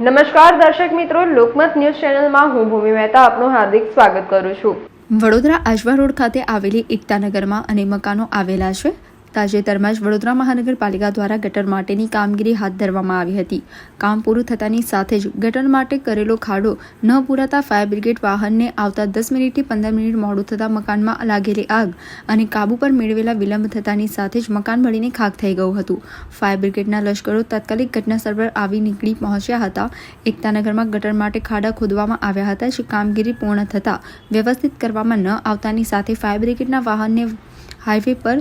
નમસ્કાર દર્શક મિત્રો, લોકમત ન્યૂઝ ચેનલમાં હું ભૂમિ મહેતા આપનું હાર્દિક સ્વાગત કરું છું. વડોદરા આજવા રોડ ખાતે આવેલી એકતાનગરમાં અને મકાનો આવેલા છે. તાજેતરમાં જ વડોદરા મહાનગરપાલિકા દ્વારા ગટર માટેની કામગીરી હાથ ધરવામાં આવી હતી. કામ પૂરું થતાની સાથે જ ગટર માટે કરેલો ખાડો ન પૂરાતા ફાયર બ્રિગેડ વાહનને આવતા દસ મિનિટથી પંદર મિનિટ મોડું થતાં મકાનમાં લાગેલી આગ અને કાબુ પર મેળવેલા વિલંબ થતાની સાથે જ મકાન બળીને ખાક થઈ ગયું હતું. ફાયર બ્રિગેડના લશ્કરો તાત્કાલિક ઘટનાસ્થળ પર આવી નીકળી પહોંચ્યા હતા. એકતાનગરમાં ગટર માટે ખાડા ખોદવામાં આવ્યા હતા, જે કામગીરી પૂર્ણ થતાં વ્યવસ્થિત કરવામાં ન આવતાની સાથે ફાયર બ્રિગેડના વાહનને હાઈવે પર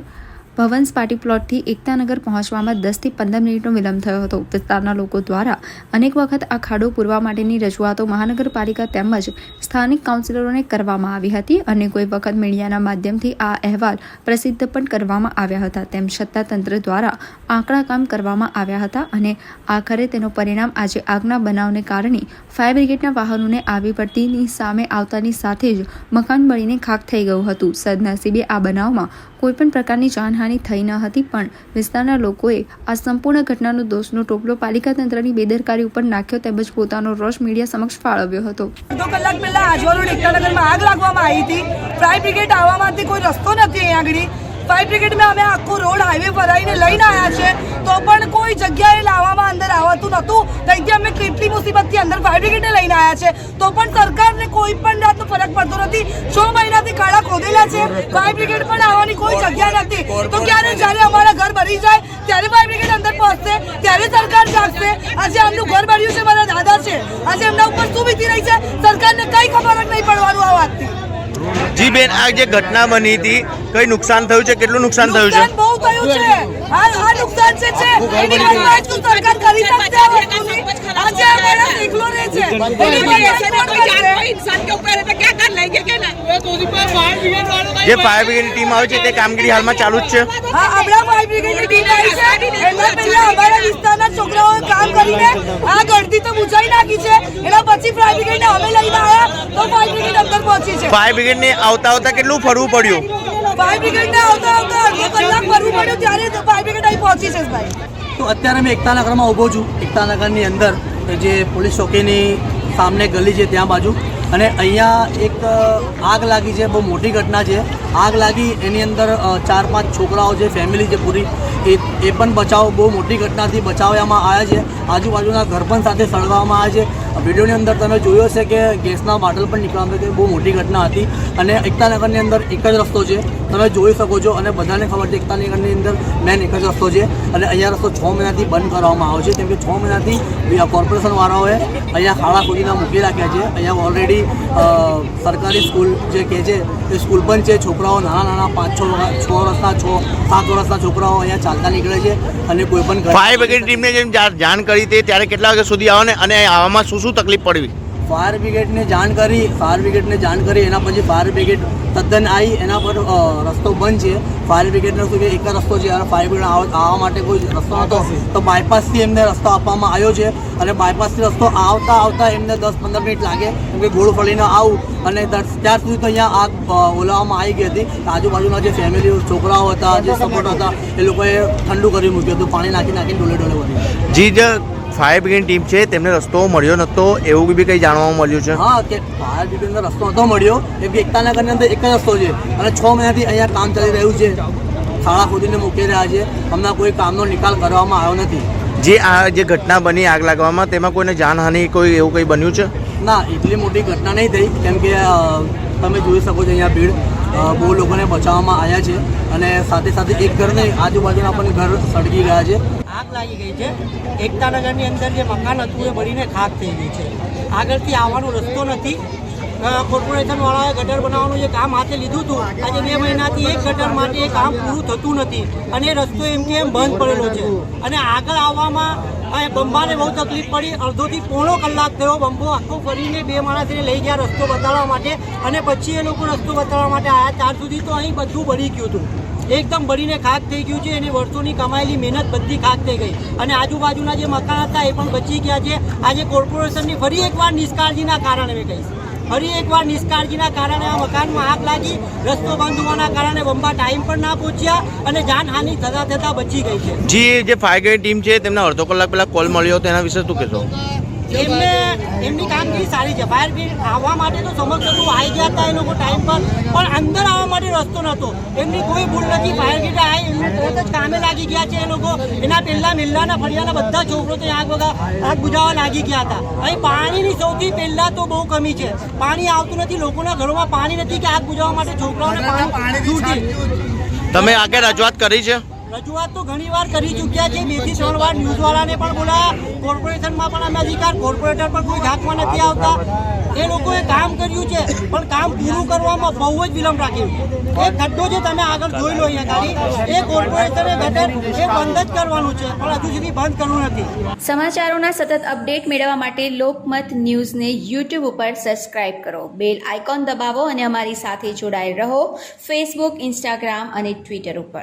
ભવન્સ પાર્ટી પ્લોટથી એકતાનગર પહોંચવામાં દસથી પંદર મિનિટનો વિલંબ થયો હતો. વિસ્તારના લોકો દ્વારા અનેક વખત આ ખાડો પૂરવા માટેની રજૂઆતો મહાનગરપાલિકા તેમજ સ્થાનિક કાઉન્સિલરોને કરવામાં આવી હતી અને કોઈ વખત મીડિયાના માધ્યમથી આ અહેવાલ પ્રસિદ્ધ પણ કરવામાં આવ્યા હતા. તેમ છતાં તંત્ર દ્વારા આંકડા કામ કરવામાં આવ્યા હતા અને આખરે તેનું પરિણામ આજે આગના બનાવને કારણે ફાયર બ્રિગેડના વાહનોને આવી પડતીની સામે આવતાની સાથે જ મકાન બળીને ખાક થઈ ગયું હતું. સદનસીબે આ બનાવમાં કોઈપણ પ્રકારની જાનહાનિ થઈ ન હતી, પણ વિસ્તારના લોકોએ આ સંપૂર્ણ ઘટનાનો દોષનો ટોપલો પાલિકા તંત્રની બેદરકારી ઉપર નાખ્યો તેમજ પોતાનો રોષ મીડિયા સમક્ષ ફાળવ્યો હતો. કલાક પહેલા આજવા રોડ એકતાનગરમાં આગ લાગવામાં આવી હતી. ફાયર બ્રિગેડ આવવા માટે કોઈ રસ્તો નથી અહીંયા આગળ. ફાયર બ્રિગેડમાં અમે આખો રોડ હાઈવે ભરાઈને લઈને આવ્યા છે. તો પણ કોઈ જગ્યાએ લાવવામાં અંદર આવતું નહોતું. મુસીબતથી અંદર ફાયર બ્રિગેડને લઈને આવ્યા છે? તો પણ સરકારને કોઈ પણ જાતનો ફરક પડતો નથી. છ મહિનાથી ખાડા ખોદેલા છે. ફાયર બ્રિગેડ પણ આવવાની કોઈ જગ્યા નથી. તો ક્યારે જ્યારે અમારા ઘર ભરી જાય ત્યારે ફાયર બ્રિગેડ અંદર પહોંચશે? ત્યારે સરકાર જાગશે? આજે આમનું ઘર ભર્યું છે મારા દાદા છે. આજે એમના ઉપર શું વીતી રહી છે? સરકારને કઈ ખબર જ નહીં પડવાનું આ વાતથી. જી બેન આ જે ઘટના બની હતી કઈ નુકસાન થયું છે? કેટલું નુકસાન થયું છે? બહુ થયું છે. આ આ નુકસાન છે છે એની સરકાર કરી શકશે? આ વસ્તુની જે ફાયર બ્રિગેડની ટીમ આવે છે તે કામગીરી હાલમાં ચાલુ જ છે. હા હમણાં ફાયર બ્રિગેડની ટીમ આવી છે. એના પહેલા અમારા વિસ્તારના છોકરાઓએ કામ કરીને આ ગળદી તો બુઝાઈ નાખી છે. એના પછી ફાયર બ્રિગેડને અમે લઈને આવ્યા તો ફાયર બ્રિગેડ અંદર પહોંચી છે. ફાયર બ્રિગેડને આવતા આવતા કેટલું ફરવું પડ્યું? ફાયર બ્રિગેડને આવતા આવતા અડધો કલાક ફરવું પડ્યું ત્યારે ફાયર બ્રિગેડ અહીં પહોંચી છે ભાઈ. તો અત્યારે મેં એકતાનગરમાં ઊભો છું. એકતાનગરની અંદર જે પોલીસ ચોકીની સામને ગલી છે ત્યાં બાજુ. અને અહીંયા એક આગ લાગી છે, બહુ મોટી ઘટના છે. આગ લાગી, એની અંદર ચાર પાંચ છોકરાઓ છે ફેમિલી છે પૂરી. એ એ પણ બચાવ, બહુ મોટી ઘટનાથી બચાવવામાં આવ્યા છે. આજુબાજુના ઘર પણ સાથે સળગાવવામાં આવ્યા છે. વિડીયોની અંદર તમે જોયો છે કે ગેસના બાટલ પણ નીકળવા તે બહુ મોટી ઘટના હતી અને એકતાનગરની અંદર એક જ રસ્તો છે. તમે જોઈ શકો છો અને બધાને ખબર છે એકતાનગરની અંદર મેન એક જ રસ્તો છે અને અહીંયા રસ્તો છ મહિનાથી બંધ કરવામાં આવ્યો છે. કેમ કે છ મહિનાથી કોર્પોરેશનવાળાઓએ અહીંયા ખાડા ખોદીના મૂકી રાખ્યા છે. અહીંયા ઓલરેડી સરકારી સ્કૂલ જે કહે છે એ સ્કૂલ પણ છે, છોકરાઓ નાના નાના પાંચ છ છ વર્ષના છ, સાત વર્ષના છોકરાઓ અહીંયા ચાલતા નીકળે છે અને કોઈ પણ ફાયર બ્રિગેડ ટીમને જેમ જાણ કરી તે ત્યારે કેટલા વાગ્યા સુધી આવે અને આવામાં શું શું તકલીફ પડવી? ફાયર બ્રિગેડને જાણ કરી ફાયર બ્રિગેડને જાણ કરી એના પછી ફાયર બ્રિગેડ તદ્દન આવી એના પર રસ્તો બંધ છે. ફાયર બ્રિગેડનો શું કે એક જ રસ્તો છે અને ફાયર બ્રિગેડ આવ- આવવા માટે કોઈ રસ્તો નહોતો. તો બાયપાસથી એમને રસ્તો આપવામાં આવ્યો છે અને બાયપાસથી રસ્તો આવતા આવતા એમને દસ પંદર મિનિટ લાગે કેમ કે ગોળ ફળીને આવું અને ત્યાર સુધી તો અહીંયા આગ ઓલાવવામાં આવી ગઈ હતી. આજુબાજુના જે ફેમિલી છોકરાઓ હતા જે સપોર્ટ હતા એ લોકોએ ઠંડુ કરી મૂક્યું હતું પાણી નાખી નાખીને ડોલે ડોલે ભરી જી જે ફાયર બ્રિગેડ ટીમ છે તેમને રસ્તો મળ્યો નહોતો એવું બી કંઈ જાણવા મળ્યું છે? હા કે ફાયર બ્રિગેડનો રસ્તો નહોતો મળ્યો. કેમ કે એકતાનગરની અંદર એક જ રસ્તો છે. અને છ મહિનાથી અહીંયા કામ ચાલી રહ્યું છે. ખાડા ખોદીને મૂકી રહ્યા છે. હમણાં કોઈ કામનો નિકાલ કરવામાં આવ્યો નથી. જે આ જે ઘટના બની આગ લાગવામાં તેમાં કોઈને જાનહાનિ કોઈ એવું કંઈ બન્યું છે? ના એટલી મોટી ઘટના નહીં થઈ. કેમ કે તમે જોઈ શકો છો અહીંયા ભીડ. બહુ લોકોને બચાવવામાં આવ્યા છે અને સાથે સાથે એક ઘર નહીં આજુબાજુના પણ ઘર સળગી ગયા છે. આગ લાગી ગઈ છે. એકતાનગરની અંદર જે મકાન હતું, એ બળીને ખાક થઈ ગઈ છે. આગળથી આવવાનો રસ્તો નથી. કોર્પોરેશનવાળાએ ગટર બનાવવાનું જે કામ હાથે લીધું હતું, આજે બે મહિનાથી એક ગટર માટે એ કામ પૂરું થતું નથી. અને એ રસ્તો એમ કે એમ બંધ પડેલો છે. અને આગળ આવવામાં આ બંબાને બહુ તકલીફ પડી. અડધોથી પોણો કલાક થયો બંબો આખો ફરીને બે માણસને લઈ ગયા રસ્તો બતાવવા માટે. અને પછી એ લોકો રસ્તો બતાવવા માટે આવ્યા ત્યાર સુધી તો અહીં બધું બળી ગયું હતું. એકદમ બળીને ખાક થઈ ગયું છે. એની વર્ષોની કમાયેલી મહેનત બધી ખાક થઈ ગઈ. અને આજુબાજુના જે મકાન હતા એ પણ બચી ગયા છે. આજે કોર્પોરેશનની ફરી એકવાર નિષ્કાળજીના કારણે મેં કહીશ. ફરી એકવાર નિષ્કાળજીના કારણે આ મકાનમાં આગ લાગી. રસ્તો બંધ હોવાના કારણે બંબા ટાઈમ પર ના પહોંચ્યા અને જાનહાનિ થતાં થતાં બચી ગઈ છે. જી, જે ફાયર ટીમ છે, તેમને અડધો કલાક પહેલા કોલ મળ્યો તેના વિશે શું કહેશો? એમને એમની કામગીરી સારી છે. ફાયર બ્રિગેડ આવવા માટે તો સમગ્ર હતું આવી ગયા હતા એ લોકો ટાઈમ પર પણ અંદર આવવા માટે રસ્તો નહોતો. એમની કોઈ ભૂલ નથી. ફાયર બ્રિગેડ આવી એમનું તરત જ કામે લાગી ગયા છે એ લોકો. એના પહેલાં મિલ્લાના ફળિયાના બધા છોકરો તો આગ વગા આગ બુજાવવા લાગી ગયા હતા. અહીં પાણીની સૌથી પહેલાં તો બહુ કમી છે. પાણી આવતું નથી. લોકોના ઘરોમાં પાણી નથી કે આગ બુજાવવા માટે છોકરાઓને પાણી તમે આગળ રજૂઆત કરી છે? રજૂઆત તો ઘણી વાર કરી ચૂક્યા છે. બેથી ત્રણ વાર ન્યૂઝવાળાને પણ બોલાયા. કોર્પોરેશનમાં પણ અમે અધિકાર, કોર્પોરેટર પણ કોઈ ઢાંકવા નથી આવતા. એ લોકોએ કામ કર્યું છે, પણ કામ પૂરું કરવામાં બહુ જ વિલંબ રાખ્યું. એ ગड्ढો જે તમે આગળ જોઈ લો અહીંયા ગાડી, એ કોર્પોરેશને ગટર એ બંધ જ કરવાનું છે, પણ હજુ સુધી બંધ કરવું નથી. સમાચારોના સતત અપડેટ મેળવવા માટે લોકમત ન્યૂઝને યુટ્યુબ ઉપર સબસ્ક્રાઇબ કરો. બેલ આઇકોન દબાવો અને અમારી સાથે જોડાયેલ રહો. ફેસબુક, ઇન્સ્ટાગ્રામ અને ટ્વિટર ઉપર.